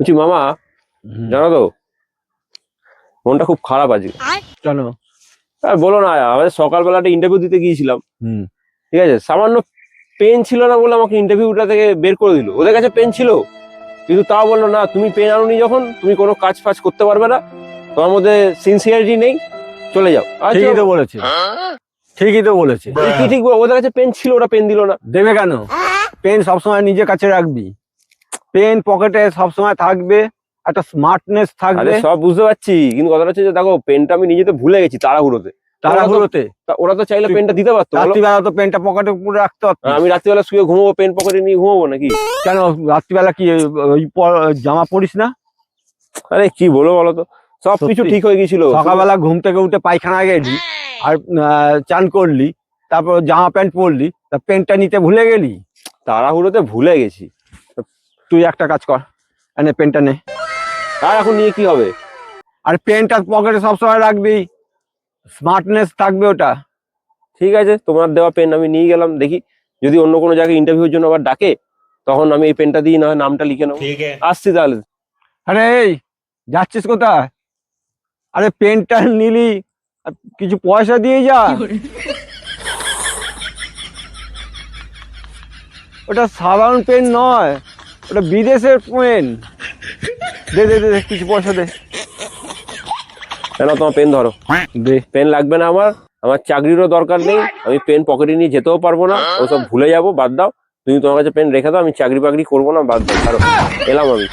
বলছি মামা জানো তো মনটা খুব খারাপ আছে কেন? আর বলো না আমাদের সকালবেলা একটা ইন্টারভিউ দিতে গিয়েছিলাম। হুম। ঠিক আছে? সামান্য পেন ছিল না বলে আমাকে ইন্টারভিউটা থেকে বের করে দিল। ওদের কাছে পেন ছিল। কিন্তু তাও বলল না তুমি পেন আনোনি যখন তুমি কোনো কাজ ফাজ করতে পারবে না। তোমার মধ্যে সিনসিয়ারিটি নেই। চলে যাও। আচ্ছা, ঠিকই তো বলেছে। ঠিকই তো বলেছে। এই কি ঠিক বল- ওদের কাছে পেন ছিল ওরা পেন দিল না। দেবে কেন? পেন সবসময় নিজের কাছে রাখবি। পেন পকেটে সবসময় থাকবে একটা স্মার্টনেস থাকবে। সব বুঝতে পারছি কিন্তু কথাটা হচ্ছে যে দেখো পেনটা আমি নিজেতে ভুলে গেছি তাড়াহুড়োতে। তাড়াহুড়োতে। তা ওরা তো চাইলে পেনটা দিতে পারতো বলো? রাত্রিবেলা তো পেনটা পকেটে পুরো রাখতে পারতিস। আমি রাত্রিবেলা শুয়ে ঘুমাবো পেন পকেটে নিয়ে ঘুমাবো নাকি? কেন রাত্রিবেলা কি ওই জামা পরিস না? আরে কি বলো বলো তো? সব কিছু ঠিক হয়ে গেছিল সকালবেলা ঘুম থেকে উঠে পায়খানা গেলি আর চান করলি তারপর জামা প্যান্ট পরলি তা পেনটা নিতে ভুলে গেলি? তাড়াহুড়োতে ভুলে গেছি। তুই একটা কাজ কর এনে পেনটা নে। আর এখন নিয়ে কি হবে? আর পেনটা পকেটে সবসময় রাখবি। স্মার্টনেস থাকবে ওটা। ঠিক আছে তোমার দেওয়া পেন আমি নিয়ে গেলাম দেখি। যদি অন্য কোনো জায়গায় ইন্টারভিউর জন্য আবার ডাকে তখন আমি এই পেনটা দিই না নামটা লিখে নেব। আসছি তাহলে। আরে এই যাচ্ছিস কোথায়? আরে পেনটা নিলি কিছু পয়সা দিয়ে যা। ওটা সাধারণ পেন নয়। ওটা বিদেশের পেন দে দে দে কিছু পয়সা দে। কেন তোমার পেন ধরো। দে। পেন লাগবে না আমার। আমার চাকরিরও দরকার নেই। আমি পেন পকেটে নিয়ে যেতেও পারব না। ওসব ভুলে যাব বাদ দাও। তুমি তোমার কাছে পেন রেখে দাও আমি চাকরি বাকরি করব না বাদ দাও। ছাড়ো। এলাম আমি।